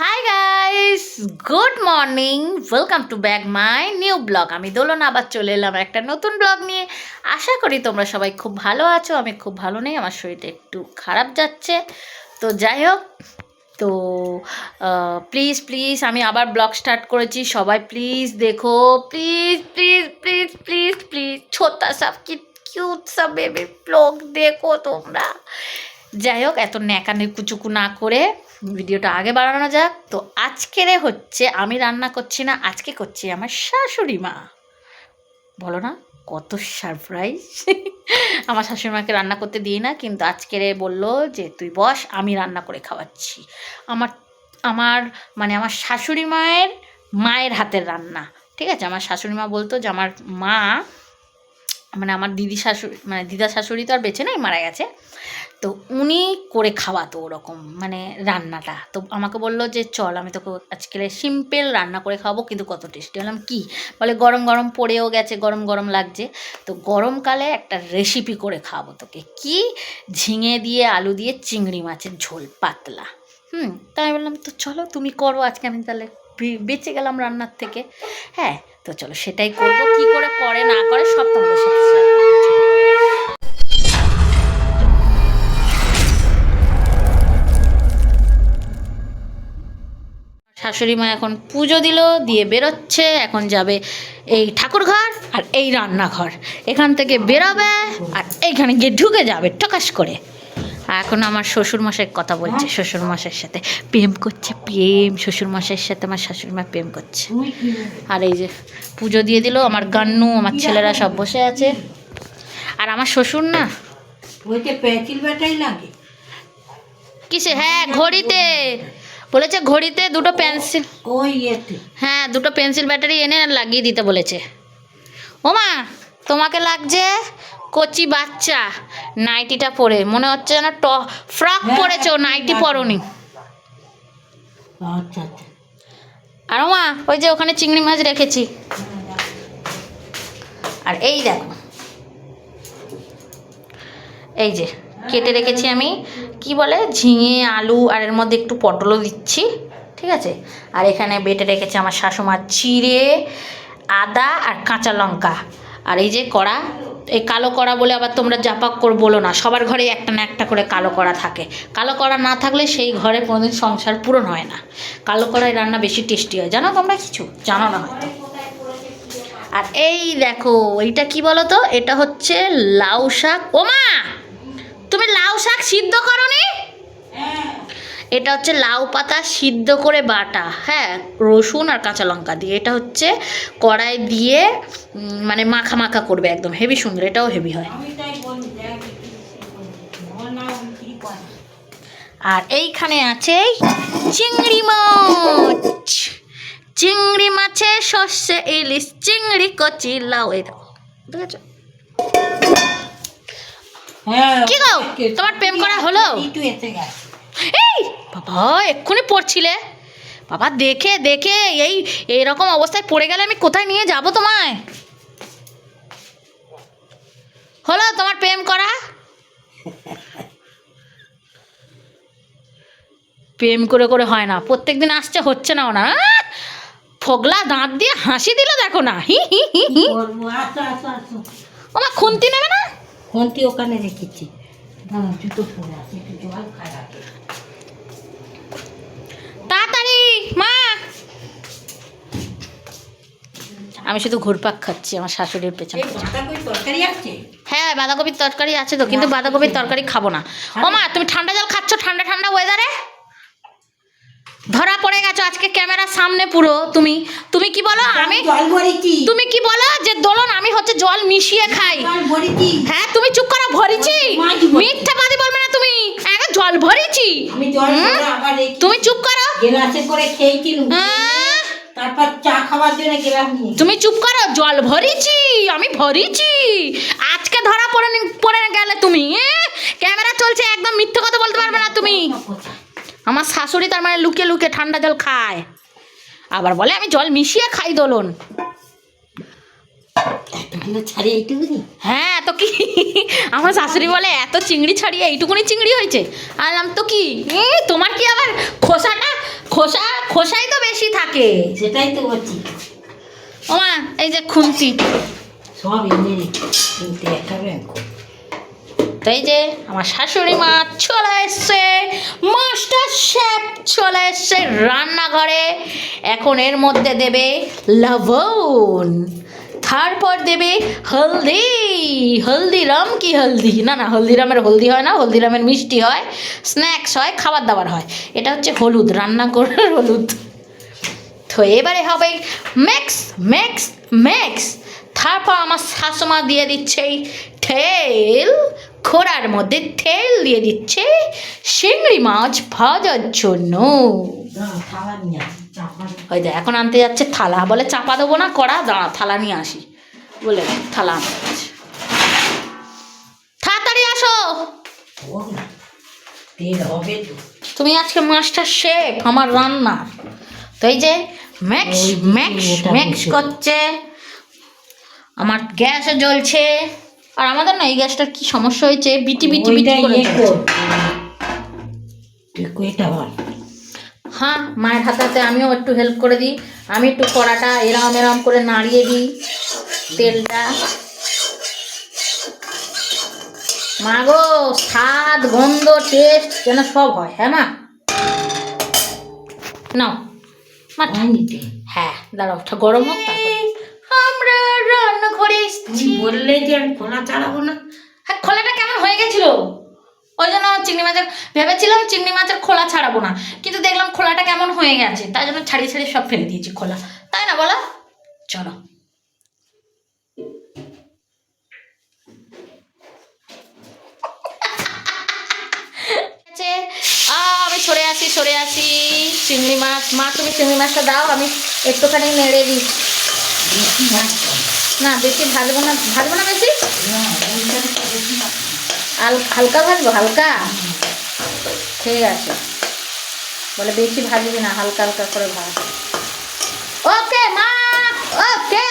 Hi guys good morning welcome to back my new blog আমি দোলন, আবার চলে এলাম একটা নতুন ব্লগ নিয়ে। আশা করি তোমরা সবাই খুব ভালো আছো। আমি খুব ভালো নেই, আমার শরীরটা একটু খারাপ যাচ্ছে। তো যাই হোক, তো প্লিজ প্লিজ আমি আবার ব্লগ স্টার্ট করেছি। সবাই প্লিজ দেখো। Please please please please please ছোটা সব কি কিউট সব বেবি ব্লগ দেখো তোমরা। যাই হোক, এত ন্যাকানি কুচুকু না করে ভিডিওটা আগে বাড়ানো যাক। তো আজকেরে হচ্ছে আমি রান্না করছি না, আজকে করছি আমার শাশুড়ি মা। বলো না, কত সারপ্রাইজ আমার শাশুড়ি মাকে রান্না করতে দিই না, কিন্তু আজকেরে বলল যে, তুই বস, আমি রান্না করে খাওয়াচ্ছি। আমার আমার মানে আমার শাশুড়ি মায়ের মায়ের হাতের রান্না। ঠিক আছে? আমার শাশুড়ি মা বলতো যে, আমার মা মানে আমার দিদি শাশুড়ি মানে দিদা শাশুড়ি তো আর বেঁচে নেই, মারা গেছে। তো উনি করে খাওয়াতো ওরকম মানে রান্নাটা। তো আমাকে বলল যে, চল, আমি তোকে আজকে সিম্পল রান্না করে খাওয়াবো, কিন্তু কত টেস্টি। হলাম কি? বলে, গরম গরম পড়েও গেছে, গরম গরম লাগছে। তো গরমকালে একটা রেসিপি করে খাওয়াবো তোকে। কি? ঝিঙে দিয়ে, আলু দিয়ে, চিংড়ি মাছের ঝোল, পাতলা। হুম তাই বললাম, তো চলো, তুমি করো, আজকে আমি তাহলে বেঁচে গেলাম রান্নার থেকে। হ্যাঁ তো চলো সেটাই করব। কি করে করে, না করে, সব তোমাদের সাথে শাশুড়ি মা এখন পুজো দিল, দিয়ে বেরোচ্ছে, এখন যাবে এই ঠাকুর ঘর আর এই রান্নাঘর। এখান থেকে বেরোবে আর এইখানে গিয়ে ঢুকে যাবে টকাস করে। এখন আমার শ্বশুর মশাই কথা বলছে শ্বশুর মশাইয়ের সাথে। প্রেম করছে প্রেম। শ্বশুর মশাইয়ের সাথে আমার শাশুড়ি মা প্রেম করছে। আর এই যে পুজো দিয়ে দিল আমার গান্নু আমার ছেলেরা সব বসে আছে। আর আমার শ্বশুর না? কিসে? হ্যাঁ ঘড়িতে। বলেছে ঘড়িতে দুটো পেন্সিল। হ্যাঁ দুটো পেন্সিল ব্যাটারি এনে লাগিয়ে দিতে বলেছে। ওমা তোমাকে লাগছে কচি বাচ্চা। নাইটিটা পরে। মনে হচ্ছে যেন ট ফ্রক হ্যাঁ, পরেছো হ্যাঁ, নাইটি। পরনি। আচ্ছা আচ্ছা। আর ওমা ওই যে ওখানে চিংড়ি মাছ রেখেছি। আর এই দেখো। এই যে কেটে রেখেছি আমি। কি বলে? ঝিঙে আলু আর এর মধ্যে একটু পটলও দিচ্ছি। ঠিক আছে? আর এখানে বেটে রেখেছি আমার শাশুমার চিড়ে আদা আর কাঁচা লঙ্কা। আর এই যে কড়া, এই কালো কড়া বলে আবার তোমরা জাপাক করে বলো না, সবার ঘরে একটা না একটা করে কালো কড়া থাকে। কালো কড়া না থাকলে সেই ঘরে কোনোদিন সংসার পূরণ হয় না। কালো কড়াই রান্না বেশি টেস্টি হয়। জানো তোমরা কিছু? জানো না হয়তো। আর এই দেখো, এইটা কি বলো তো এটা হচ্ছে লাউ শাক। ওমা! তুমি লাউ শাক সিদ্ধ করো করনি এটা হচ্ছে লাউ পাতা সিদ্ধ করে বাটা হ্যাঁ রসুন আর কাঁচা লঙ্কা দিয়ে। এটা হচ্ছে কড়াই দিয়ে মানে মাখা মাখা করবে একদম হেভি সুন্দর এটাও হেভি হয়। আর এইখানে আছে চিংড়ি মাছ। চিংড়ি মাছে সর্ষে ইলিশ চিংড়ি কচি লাউ এই দেখো ঠিক আছে হ্যাঁ কি গো? তোমার প্রেম করা হলো? একটু এসে গেছে এই বাবা এক্ষুনি পড়ছিলে? বাবা দেখে দেখে এই এরকম অবস্থায় পড়ে গেলে আমি কোথায় নিয়ে যাব তোমায়? হলো তোমার প্রেম করা? প্রেম করে করে হয় না প্রত্যেক দিন আসছে হচ্ছে না না ফগলা দাঁত দিয়ে হাসি দিল দেখো না হি হি হি হি। ওমা খুন্তি নেবে না? খুন্তি ওখানে রেখেছি। জুতো পরে আছে একটু জল খাই আগে তাড়াতাড়ি মা আমি শুধু ঘুরপাক খাচ্ছি আমার শাশুড়ির পেছনে। হ্যাঁ বাঁধাকপির তরকারি আছে তো কিন্তু বাঁধাকপির তরকারি খাব না। ও মা তুমি ঠান্ডা জল খাচ্ছ? ঠান্ডা ঠান্ডা ওয়েদারে ধরা পড়ে গেছো আজকে ক্যামেরার সামনে পুরো তুমি। তুমি কি বলো? আমি তুমি কি বলো যে দোলন আমি হচ্ছে জল মিশিয়ে খাই। হ্যাঁ তুমি চুপ করো ভরিছি। মিথ্যা বাদি বলবে না তুমি। একদম জল ভরিছি। আমি জল হুম? আবার রেখে তুমি চুপ করো। করে হ্যাঁ? তারপর চা খাওয়ার জন্য গেলাম নিয়ে। তুমি চুপ করো জল ভরিছি আমি ভরিছি। আজকে ধরা পড়ে নি- পড়ে গেলে তুমি? ক্যামেরা চলছে একদম মিথ্যে কথা বলতে পারবে না তুমি। আমার শাশুড়ি তার মানে লুকিয়ে লুকিয়ে ঠান্ডা জল খায়। আবার বলে আমি জল মিশিয়ে খাই দোলন। ছাড়িয়ে এইটুকুনি? হ্যাঁ তো কি? আমার শাশুড়ি বলে এত চিংড়ি ছাড়িয়ে এইটুকুনি চিংড়ি হয়েছে। আলাম তো কি? তোমার কি আবার খোসাটা খোসা খোসাই তো বেশি থাকে। সেটাই তো বলছি। মা এই যে খুনতি। সব এনে খুনতি একটা তো এই যে আমার শাশুড়ি মা চলে এসছে। মাস্টার শেফ চলে এসছে রান্নাঘরে। এখন এর মধ্যে দেবে লবণ। তারপর দেবে হলদি। হলদিরাম কি হলদি? না না, হলদিরামের হলদি হয় না, হলদিরামের মিষ্টি হয়, স্ন্যাক্স হয়, খাবার দাবার হয়। এটা হচ্ছে হলুদ, রান্না করার হলুদ। তো এবারে হবে ম্যাক্স ম্যাক্স ম্যাক্স। তারপর আমার শাশুমা দিয়ে দিচ্ছে তেল, খোড়ার মধ্যে তেল দিয়ে দিচ্ছে চিংড়ি মাছ ভাজার জন্য। ওই দেখ এখন আনতে যাচ্ছে থালা। বলে চাপা দেবো না কড়া দাঁড়া থালা নিয়ে আসি। বলে থালা আনতে যাচ্ছে। তাড়াতাড়ি আসো। তুমি আজকে মাস্টার শেফ আমার রান্না। তো এই যে ম্যাক্স ম্যাক্স ম্যাক্স করছে। আমার গ্যাসও জ্বলছে। আর আমাদের না এই গ্যাসটার কি সমস্যা হয়েছে? বিটি বিটি বিটি ওইটা করে ইয়ে জ্বলছে। কর। তুই কইটা বল হ্যাঁ মায়ের হাতে হাতে আমিও একটু হেল্প করে দিই। আমি একটু কড়াটা এরম এরম করে নাড়িয়ে দিই তেলটা। মা গো স্বাদ গন্ধ টেস্ট যেন সব হয় হ্যাঁ মা? নাও। মা তেল হ্যাঁ দাঁড়াও ওটা গরম হোক তারপরে আমরা রান্নাঘরে তুমি বললে যে আমি খোলা চালাবো না। হ্যাঁ খোলাটা কেমন হয়ে গেছিল? ওই জন্য চিংড়ি মাছের, ভেবেছিলাম চিংড়ি মাছের খোলা ছাড়াবো না। কিন্তু দেখলাম খোলাটা কেমন হয়ে গেছে, তাই জন্য ছাড়িয়ে ছাড়িয়ে সব ফেলে দিয়েছি খোলা। তাই না বলা? চলো। আমি সরে আসি সরে আসি। চিংড়ি মাছ, মা তুমি চিংড়ি মাছটা দাও, আমি একটুখানি নেড়ে দিই। না, বেশি ভাজবো না ভাজবো না বেশি? হালকা ভাজবো? হালকা? ঠিক আছে। বলে বেশি ভাজবি না, হালকা হালকা করে ভাজ। ওকে, মা! ওকে!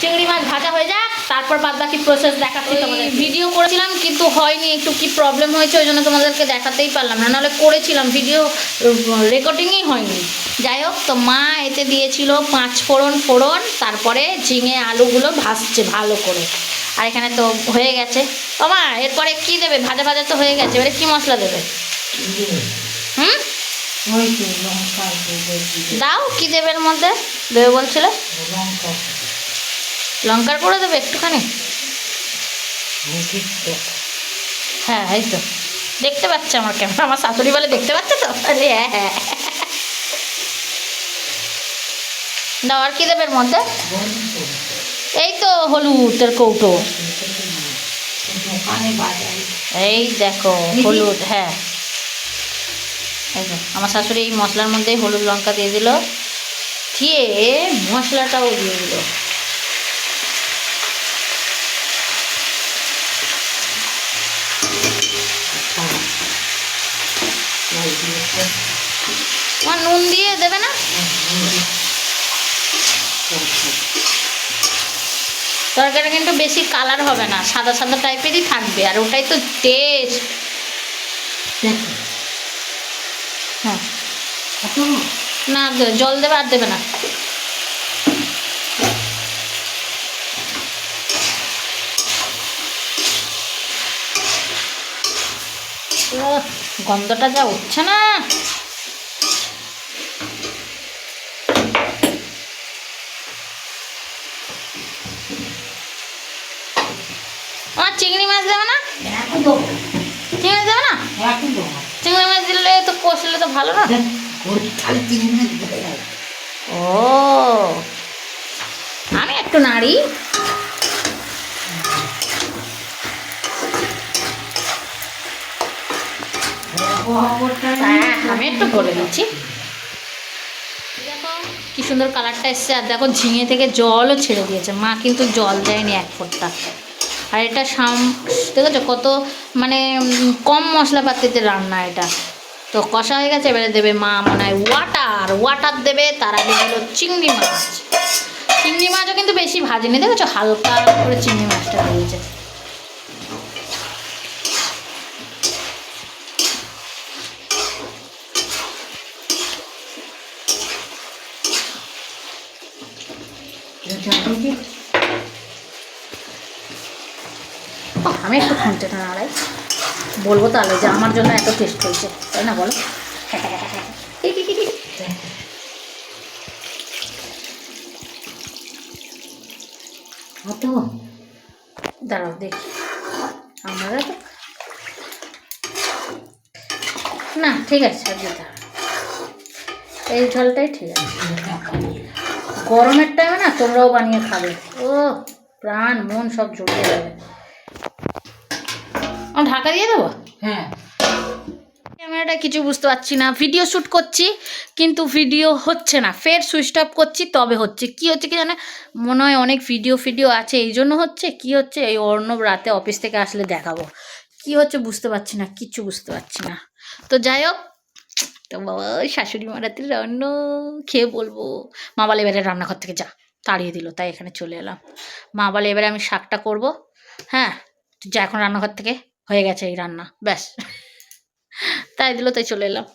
চিংড়ি মাছ ভাজা হয়ে যাক তারপর বাদ বাকি প্রসেস দেখাচ্ছি তোমাদের ভিডিও করেছিলাম কিন্তু হয়নি একটু কি প্রবলেম হয়েছে ওই জন্য তোমাদেরকে দেখাতেই পারলাম না। নাহলে করেছিলাম ভিডিও রেকর্ডিংই হয়নি। যাই হোক তো মা এতে দিয়েছিল পাঁচ ফোড়ন ফোড়ন তারপরে ঝিঙে আলুগুলো ভাজছে ভালো করে। আর এখানে তো হয়ে গেছে। ও মা এরপরে কি দেবে? ভাজা ভাজা তো হয়ে গেছে এবারে কি মশলা দেবে? হুম? দাও কি দেবে এর মধ্যে? দেবে বলছিলে? লঙ্কা লঙ্কার করে দেবে একটুখানি। হ্যাঁ এই তো। দেখতে পাচ্ছে আমার ক্যামেরা আমার শাশুড়ি বলে দেখতে পাচ্ছে তো? আরে হ্যাঁ হ্যাঁ। দাও আর কি দেবে এর মধ্যে? তো, এই তো হলুদের কৌটো। এই দেখো হলুদ হ্যাঁ। এই যে আমার শাশুড়ি এই মশলার মধ্যে হলুদ লঙ্কা দিয়ে দিল। দিয়ে মশলাটাও দিয়ে দিল খাওয়া। জল দিয়ে তো, আমার নুন দিয়ে দেবে না তরকারি কিন্তু বেশি কালার হবে না, সাদা সাদা টাইপেরই থাকবে, আর ওটাই তো টেস্ট হ্যাঁ। না জল দেবে আর দেবে না। গন্ধটা যা উঠছে না আমার চিংড়ি মাছ দেবে না এখন দেবো, চিংড়ি দেবে না? এখন দেবো। চিংড়ি মাছ দিলে তো কষলে তো ভালো না? যাবে। ও আমি একটু নাড়ি। হ্যাঁ আমি একটু করে দিচ্ছি দেখো কি সুন্দর কালারটা এসছে। আর দেখো ঝিঙে থেকে জলও ছেড়ে দিয়েছে। মা কিন্তু জল দেয়নি এক ফোঁটা। আর এটা সাম দেখেছ কত মানে কম মশলাপাতিতে রান্না এটা। তো কষা হয়ে গেছে, এবারে দেবে মা মনে হয় ওয়াটার। ওয়াটার দেবে, তার আগে হলো চিংড়ি মাছ। চিংড়ি মাছও কিন্তু বেশি ভাজেনি। দেখেছ হালকা করে চিংড়ি মাছটা দিয়েছে দেখি ও, আমি একটু খুঁজতে নাড়াই বলব তাহলে যে আমার জন্য এত টেস্ট হয়েছে তাই না বলো? কত দাঁড়াও দেখি। আমরা তো না ঠিক আছে। এই ঝোলটাই ঠিক আছে। গরমের টাইমে না তোমরাও বানিয়ে খাবে। ও প্রাণ মন সব জড়িয়ে যাবে। ঢাকা দিয়ে দেবো? হ্যাঁ। ক্যামেরাটা কিছু বুঝতে পারছি না। ভিডিও শ্যুট করছি কিন্তু ভিডিও হচ্ছে না। ফের সুইচ অফ করছি তবে হচ্ছে। কি হচ্ছে কি জানে? মনে হয় অনেক ভিডিও ফিডিও আছে এই জন্য হচ্ছে। কি হচ্ছে? এই অর্ণব রাতে অফিস থেকে আসলে দেখাবো। কি হচ্ছে বুঝতে পারছি না কিচ্ছু বুঝতে পারছি না। তো যাই হোক তো বাবা ওই শাশুড়ি মারাতে রান্ন খেয়ে বলব। মা বলে এবারে রান্নাঘর থেকে যা। তাড়িয়ে দিল তাই এখানে চলে এলাম। মা বলে এবারে আমি শাকটা করব। হ্যাঁ যা এখন রান্নাঘর থেকে। হয়ে গেছে এই রান্না ব্যাস। তাই দিল তাই চলে এলাম।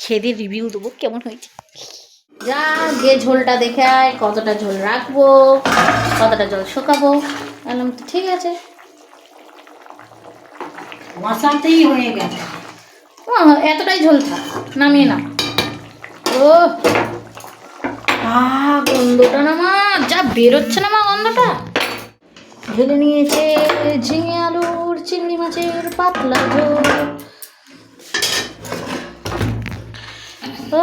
খেয়ে দিয়ে রিভিউ দেবো কেমন হয়েছে। যা গিয়ে ঝোলটা দেখে আয় কতটা ঝোল রাখব কতটা জল শুকাবো। বললাম তো ঠিক আছে। মশাতেই হয়ে গেছে। ও এতটাই ঝোল থাক নামিয়ে না ও আ গন্ধটা না মা যা বেরোচ্ছে না মা গন্ধটা। ঢেলে নিয়েছে ঝিঙে আলুর চিংড়ি মাছের পাতলা ঝোল। ও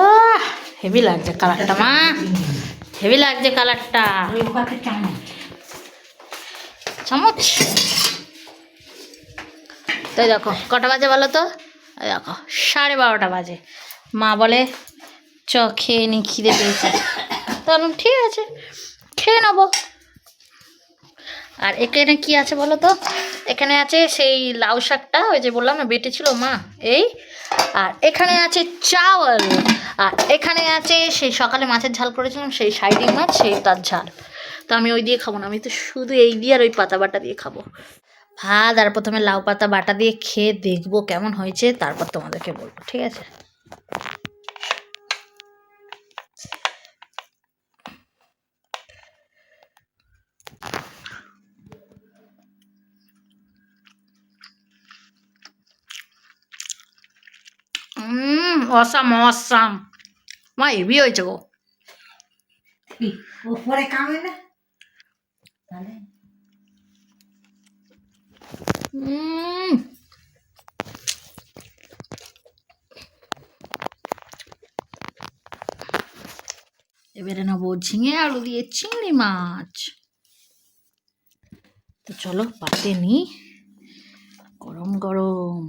হেভি লাগছে কালারটা মা। হেভি লাগছে কালারটা চামচ। তাই দেখো কটা বাজে বলো তো? দেখো সাড়ে বারোটা বাজে। মা বলে চ খেয়ে নি খিদে পেয়েছে। তাহলে ঠিক আছে খেয়ে নেব। আর এখানে কি আছে বলো তো? এখানে আছে সেই লাউ শাকটা, ওই যে বললাম না, বেটে ছিল মা, এই। আর এখানে আছে চাওয়াল, আর এখানে আছে সেই সকালে মাছের ঝাল করেছিলাম, সেই সাইডিং মাছ, সেই তার ঝাল। তো আমি ওই দিয়ে খাব না, আমি তো শুধু এই দিয়ে আর ওই পাতা বাটা দিয়ে খাব। ভাত, আর প্রথমে লাউ পাতা বাটা দিয়ে খেয়ে দেখব কেমন হয়েছে, তারপর তোমাদেরকে বলব, ঠিক আছে? Hmm awesome awesome. মা হেভি হয়েছে গো। উপরে কামে না? হুম। এবারে নেব ঝিঙে আলু দিয়ে চিংড়ি মাছ। তো চলো পাতে নি গরম গরম।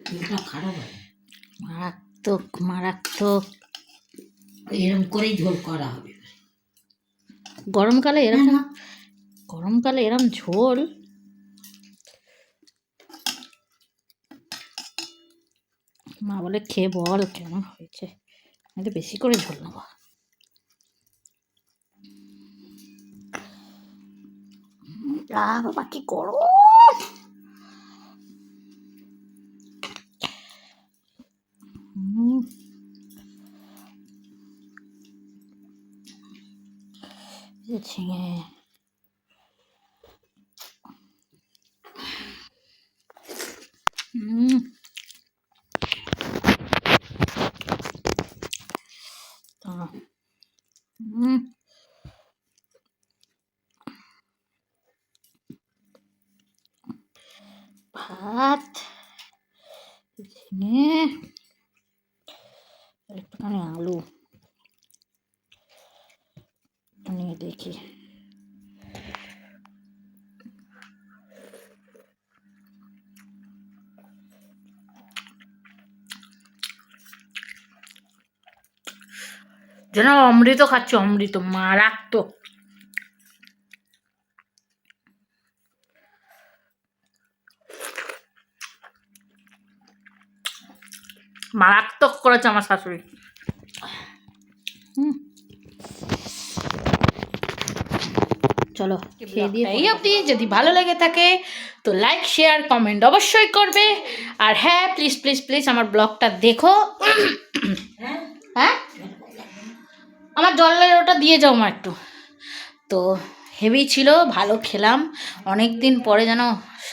এটা খারাপ হয় মারাত্মক মারাত্মক। এরকম করেই ঝোল করা হবে। গরমকালে এরকম গরমকালে এরম ঝোল। মা বলে খেয়ে বল কেমন হয়েছে? আমি বেশি করে ঝোল নেব। বাবা কি গরম হুম। এই যে ঝিঙে হুম দাঁড়াও। হুম ভাত ঝিঙে আর একটুখানি আলু নিয়ে দেখি। যেন অমৃত খাচ্ছি অমৃত মারাত্মক। মারাত্মক করেছে আমার শাশুড়ি। চলো খেয়ে দিয়ে এই অবধি। যদি ভালো লেগে থাকে তো লাইক শেয়ার কমেন্ট অবশ্যই করবে। আর হ্যাঁ প্লিজ প্লিজ প্লিজ আমার ব্লগটা দেখো। হ্যাঁ? আমার জলের ওটা দিয়ে যাও মা একটু। তো হেভি ছিল ভালো খেলাম। অনেক দিন পরে যেন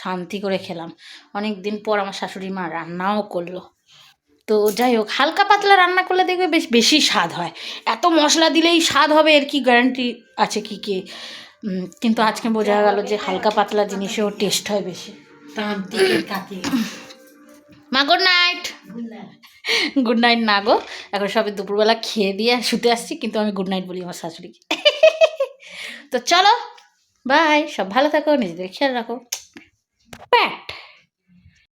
শান্তি করে খেলাম। অনেক দিন পর আমার শাশুড়ি মা রান্নাও করল। তো যাই হোক হালকা পাতলা রান্না করলে দেখবে বেশ বেশি স্বাদ হয়। এত মশলা দিলেই স্বাদ হবে এর কি গ্যারান্টি আছে কি কি? কিন্তু আজকে বোঝা গেল যে হালকা পাতলা জিনিসেও টেস্ট হয় বেশি। মা গুড নাইট গুড নাইট না গো এখন সবে দুপুরবেলা খেয়ে দিয়ে শুতে আসছি কিন্তু আমি গুড নাইট বলি আমার শাশুড়িকে। তো চলো বাই সব ভালো থাকো নিজেদের খেয়াল রাখো। ব্যাক